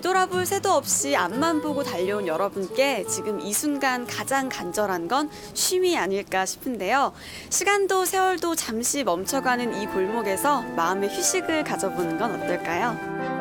뒤돌아볼 새도 없이 앞만 보고 달려온 여러분께 지금 이 순간 가장 간절한 건 쉼이 아닐까 싶은데요. 시간도 세월도 잠시 멈춰가는 이 골목에서 마음의 휴식을 가져보는 건 어떨까요?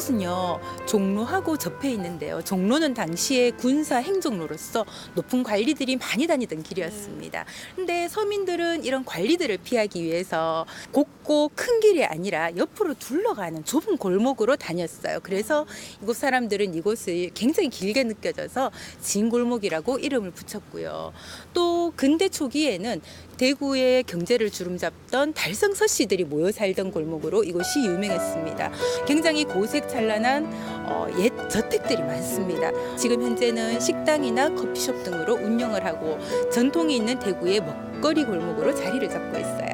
이곳은요 종로하고 접해 있는데요. 종로는 당시에 군사 행정로로서 높은 관리들이 많이 다니던 길이었습니다. 근데 서민들은 이런 관리들을 피하기 위해서 곱고 큰 길이 아니라 옆으로 둘러가는 좁은 골목으로 다녔어요. 그래서 이곳 사람들은 이곳을 굉장히 길게 느껴져서 진골목이라고 이름을 붙였고요. 또 근대 초기에는 대구의 경제를 주름잡던 달성서 씨들이 모여 살던 골목으로 이곳이 유명했습니다. 굉장히 고색 찬란한 어, 옛 저택들이 많습니다. 지금 현재는 식당이나 커피숍 등으로 운영을 하고 전통이 있는 대구의 먹거리 골목으로 자리를 잡고 있어요.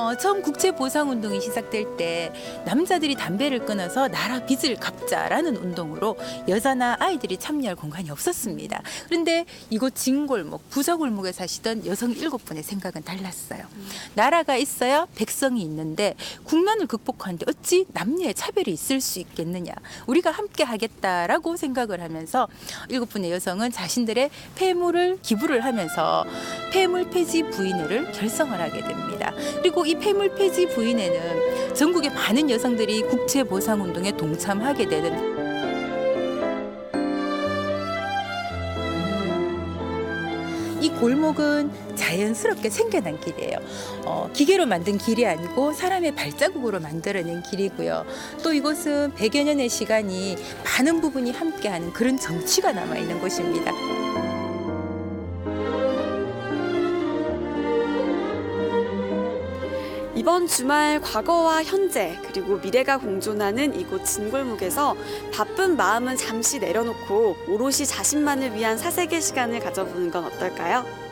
어, 처음 국제 보상 운동이 시작될 때 남자들이 담배를 끊어서 나라 빚을 갚자라는 운동으로 여자나 아이들이 참여할 공간이 없었습니다. 그런데 이곳 진골목, 부서골목에 사시던 여성 일곱 분의 생각은 달랐어요. 나라가 있어야 백성이 있는데 국난을 극복하는데 어찌 남녀의 차별이 있을 수 있겠느냐? 우리가 함께 하겠다라고 생각을 하면서 일곱 분의 여성은 자신들의 폐물을 기부를 하면서 폐물 폐지 부인회를 결성을 하게 됩니다. 그리고 이 폐물 폐지 부인회는 전국의 많은 여성들이 국제 보상 운동에 동참하게 되는 이 골목은 자연스럽게 생겨난 길이에요. 어, 기계로 만든 길이 아니고 사람의 발자국으로 만들어낸 길이고요. 또 이곳은 100여 년의 시간이 많은 부분이 함께하는 그런 정취가 남아있는 곳입니다. 이번 주말 과거와 현재 그리고 미래가 공존하는 이곳 진골목에서 바쁜 마음은 잠시 내려놓고 오롯이 자신만을 위한 사색의 시간을 가져보는 건 어떨까요?